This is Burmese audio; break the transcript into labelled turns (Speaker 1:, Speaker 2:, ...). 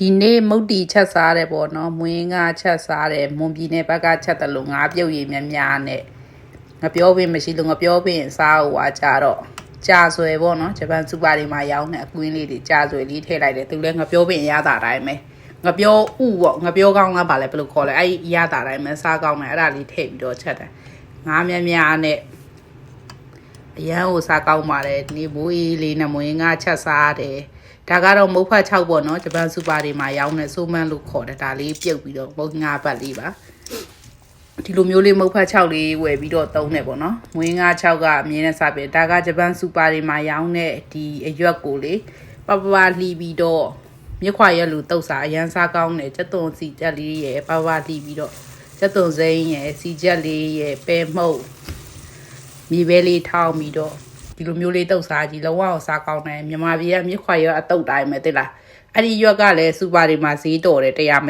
Speaker 1: ဒီနေ့မုတ်တီချက်စားတယ်ပေါ့နော်မွေးငါချက်စားတယ်မွန်ပြည်နယ်ဘက်ကချက်တယ်လို့ငါပြုတ်ရည်များများနဲ့ငါပြောပင်မရှိလို့ငါပြောပင်စားဟိုဟာကြတော့ကြာဆွဲပေါ့နော်ဂျပန်စူပါတွေမှာရောင်းတဲ့အကွင်းလေးတွေကြာဆွဲလေးထည့်လိုက်တယ်သူလည်းငါပြောပင်ရတာတိုင်းပဲငါပြောဥပေါ့ငါပြောကောင်းလားဗာလဲဘယ်လိုခေါ်လဲအဲ့ဒီရတာတိုင်းပဲစားကောင်းတယ်အဲ့ဒါလေးထည့်ပြီးတော့ချက်တယ်ငါများများနဲ့အရန်ကိုစားကောင်းပါတယ်ဒီနေ့ဘိုးအေးလေးနဲ့မွေးငါချက်စားတယ် ဒါကတော့မုတ်ဖတ်6ပေါ့နော်ဂျပန်စူပါတွေမှာရောင်းတဲ့ဆိုမန်လို့ခေါ်တယ်ဒါလေးပြုတ်ပြီးတော့မုတ်ငါးပတ်လေးပါဒီလိုမျိုးလေးမုတ်ဖတ်6လေးဝယ်ပြီးတော့သုံးတယ်ပေါ့နော်မွေးငါး6ကအမြင်နဲ့စပြဒါကဂျပန်စူပါတွေမှာရောင်းတဲ့ဒီအရွက်ကိုလေပပပလှီပြီးတော့မြက်ခွာရက်လူတုတ်စာအရန်စားကောင်းတယ်ကျက်သွန်စီချက်လေးရယ်ပပပလှီပြီးတော့ကျက်သွန်စိမ်းရယ်စီချက်လေးရယ်ပဲမှုတ်မြေပဲလေးထောင်းပြီးတော့ ဒီလိုမျိုးလေးတုတ်စားကြီးလောကအောင်စားကောင်းတယ်မြန်မာပြည်ကမြစ်ခွာရောအတုတ်တိုင်းပဲသိလားအဲ့ဒီရွက်ကလည်းစူပါတွေမှာဈေးတော်တယ်တရားမ